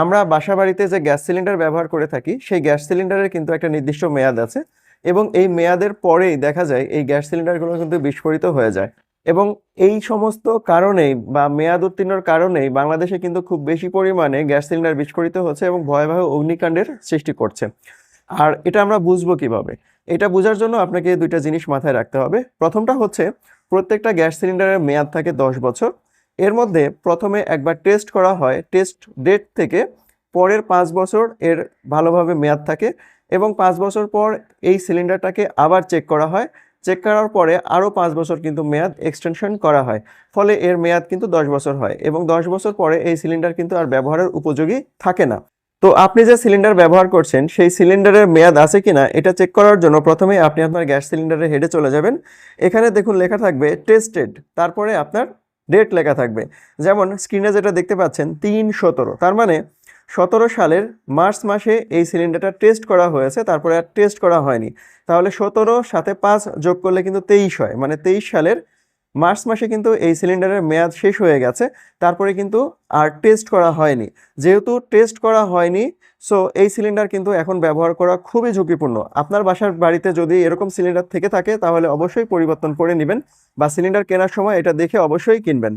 আমরা বাসা বাড়িতে যে গ্যাস সিলিন্ডার ব্যবহার করে থাকি, সেই গ্যাস সিলিন্ডারের কিন্তু একটা নির্দিষ্ট মেয়াদ আছে এবং এই মেয়াদের পরেই দেখা যায় এই গ্যাস সিলিন্ডারগুলো কিন্তু বিস্ফোরিত হয়ে যায়। এবং এই সমস্ত কারণেই বা মেয়াদ উত্তীর্ণর কারণেই বাংলাদেশে কিন্তু খুব বেশি পরিমাণে গ্যাস সিলিন্ডার বিস্ফোরিত হচ্ছে এবং ভয়াবহ অগ্নিকাণ্ডের সৃষ্টি করছে। আর এটা আমরা বুঝব কীভাবে? এটা বোঝার জন্য আপনাকে দুইটা জিনিস মাথায় রাখতে হবে। প্রথমটা হচ্ছে, প্রত্যেকটা গ্যাস সিলিন্ডারের মেয়াদ থাকে দশ বছর। এর মধ্যে প্রথমে একবার টেস্ট করা হয় টেস্ট ডেট থেকে পরের পাঁচ বছর এর ভালোভাবে মেয়াদ থাকে এবং পাঁচ বছর পর এই সিলিন্ডারটাকে আবার চেক করা হয়। চেক করার পরে আরও পাঁচ বছর কিন্তু মেয়াদ এক্সটেনশন করা হয়, ফলে এর মেয়াদ কিন্তু দশ বছর হয় এবং দশ বছর পরে এই সিলিন্ডার কিন্তু আর ব্যবহারের উপযোগী থাকে না। তো আপনি যে সিলিন্ডার ব্যবহার করছেন, সেই সিলিন্ডারের মেয়াদ আছে কিনা এটা চেক করার জন্য প্রথমে আপনি আপনার গ্যাস সিলিন্ডারের হেডে চলে যাবেন। এখানে দেখুন লেখা থাকবে টেস্টেড তারপরে আপনার ডেট লেখা থাকবে। যেমন স্ক্রিনে যেটা দেখতে পাচ্ছেন, তিন সতেরো। তার মানে সতেরো সালের মার্চ মাসে এই সিলিন্ডারটা টেস্ট করা হয়েছে, তারপরে আর টেস্ট করা হয়নি। তাহলে সতেরো সাথে পাঁচ যোগ করলে কিন্তু তেইশ হয় মানে তেইশ সালের মার্চ মাসে কিন্তু এই সিলিন্ডারের মেয়াদ শেষ হয়ে গেছে, তারপরে কিন্তু আর টেস্ট করা হয়নি। যেহেতু টেস্ট করা হয়নি সো এই সিলিন্ডার কিন্তু এখন ব্যবহার করা খুবই ঝুঁকিপূর্ণ। আপনার বাসার বাড়িতে যদি এরকম সিলিন্ডার থেকে থাকে, তাহলে অবশ্যই পরিবর্তন করে নেবেন বা সিলিন্ডার কেনার সময় এটা দেখে অবশ্যই কিনবেন।